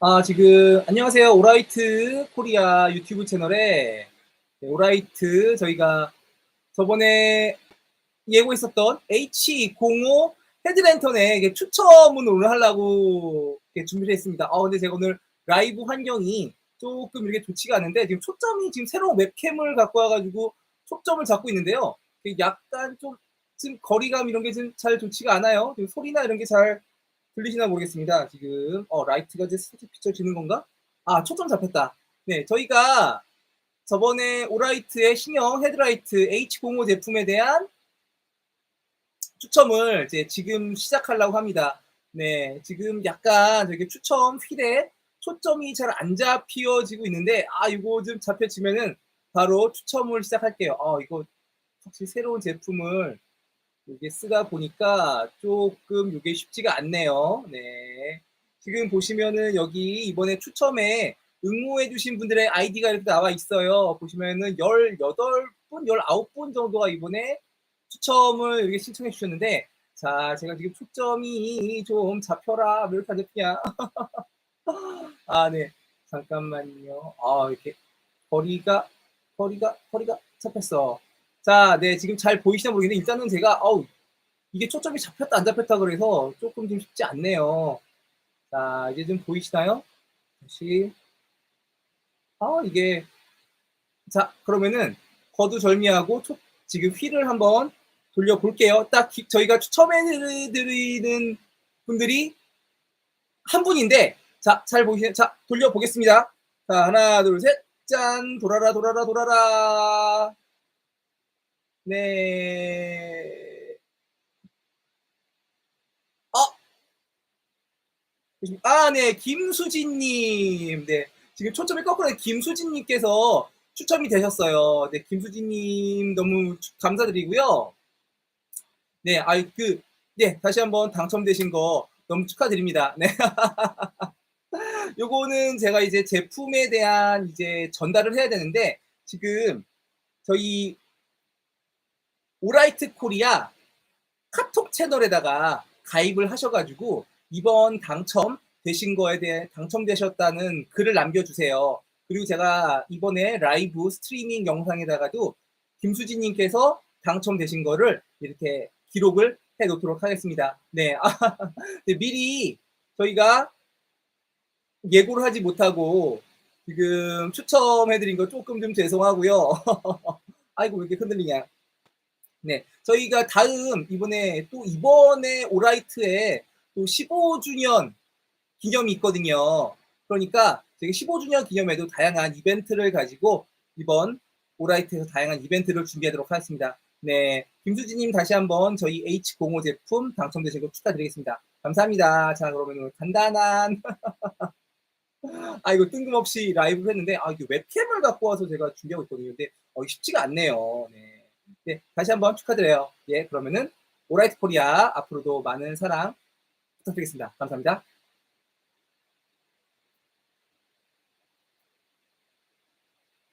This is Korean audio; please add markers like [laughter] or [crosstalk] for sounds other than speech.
아, 지금, 안녕하세요. 오라이트 코리아 유튜브 채널에 네, 오라이트 저희가 저번에 예고했었던 H05 헤드랜턴에 추첨을 오늘 하려고 준비를 했습니다. 아, 근데 제가 오늘 라이브 환경이 조금 이렇게 좋지가 않은데 지금 초점이 지금 새로운 웹캠을 갖고 와가지고 초점을 잡고 있는데요. 약간 좀 지금 거리감 이런 게 좀 잘 좋지가 않아요. 지금 소리나 이런 게 잘 들리시나 모르겠습니다. 지금 어 라이트가 이제 살짝 비춰지는 건가? 아 초점 잡혔다. 네, 저희가 저번에 오라이트의 신형 헤드라이트 H05 제품에 대한 추첨을 이제 지금 시작하려고 합니다. 네, 지금 약간 되게 추첨 휠에 초점이 잘 안 잡히어지고 있는데 아 이거 좀 잡혀지면은 바로 추첨을 시작할게요. 아 이거 확실히 새로운 제품을 이게 쓰다 보니까 조금 이게 쉽지가 않네요. 네. 지금 보시면은 여기 이번에 추첨에 응모해주신 분들의 아이디가 이렇게 나와 있어요. 보시면은 18분, 19분 정도가 이번에 추첨을 이렇게 신청해 주셨는데, 자, 제가 지금 초점이 좀 잡혀라. 왜 이렇게 안 잡히냐. [laughs] 아, 네. 잠깐만요. 아, 이렇게 거리가, 거리가, 거리가 잡혔어. 자, 네, 지금 잘 보이시나 모르겠는데, 일단은 제가, 어우, 이게 초점이 잡혔다, 안 잡혔다 그래서 조금 좀 쉽지 않네요. 자, 이제 좀 보이시나요? 다시. 아, 이게. 자, 그러면은, 거두절미하고 초, 지금 휠을 한번 돌려볼게요. 딱 기, 저희가 추첨해드리는 분들이 한 분인데, 자, 잘 보이시나요? 자, 돌려보겠습니다. 자, 하나, 둘, 셋. 짠! 돌아라, 돌아라, 돌아라. 네. 어? 아, 네. 김수진님. 네. 지금 초점이 거꾸로 김수진님께서 추첨이 되셨어요. 네. 김수진님 너무 감사드리고요. 네. 아, 그, 네. 다시 한번 당첨되신 거 너무 축하드립니다. 네. [laughs] 요거는 제가 이제 제품에 대한 이제 전달을 해야 되는데, 지금 저희 오라이트 코리아 카톡 채널에다가 가입을 하셔가지고 이번 당첨 되신 거에 대해 당첨되셨다는 글을 남겨주세요. 그리고 제가 이번에 라이브 스트리밍 영상에다가도 김수진님께서 당첨되신 거를 이렇게 기록을 해 놓도록 하겠습니다. 네. [laughs] 네. 미리 저희가 예고를 하지 못하고 지금 추첨해드린 거 조금 좀 죄송하고요. [laughs] 아이고, 왜 이렇게 흔들리냐. 네, 저희가 다음 이번에 또 이번에 오라이트에 또 15주년 기념이 있거든요. 그러니까 저희 15주년 기념에도 다양한 이벤트를 가지고 이번 오라이트에서 다양한 이벤트를 준비하도록 하겠습니다. 네, 김수진님 다시 한번 저희 H05 제품 당첨되신 거 축하드리겠습니다. 감사합니다. 자, 그러면 간단한 [laughs] 아 이거 뜬금없이 라이브를 했는데 아 이게 웹캠을 갖고 와서 제가 준비하고 있거든요. 근데 어, 쉽지가 않네요. 네. 네, 다시 한번 축하드려요. 예, 그러면은 오라이트 코리아 앞으로도 많은 사랑 부탁드리겠습니다. 감사합니다.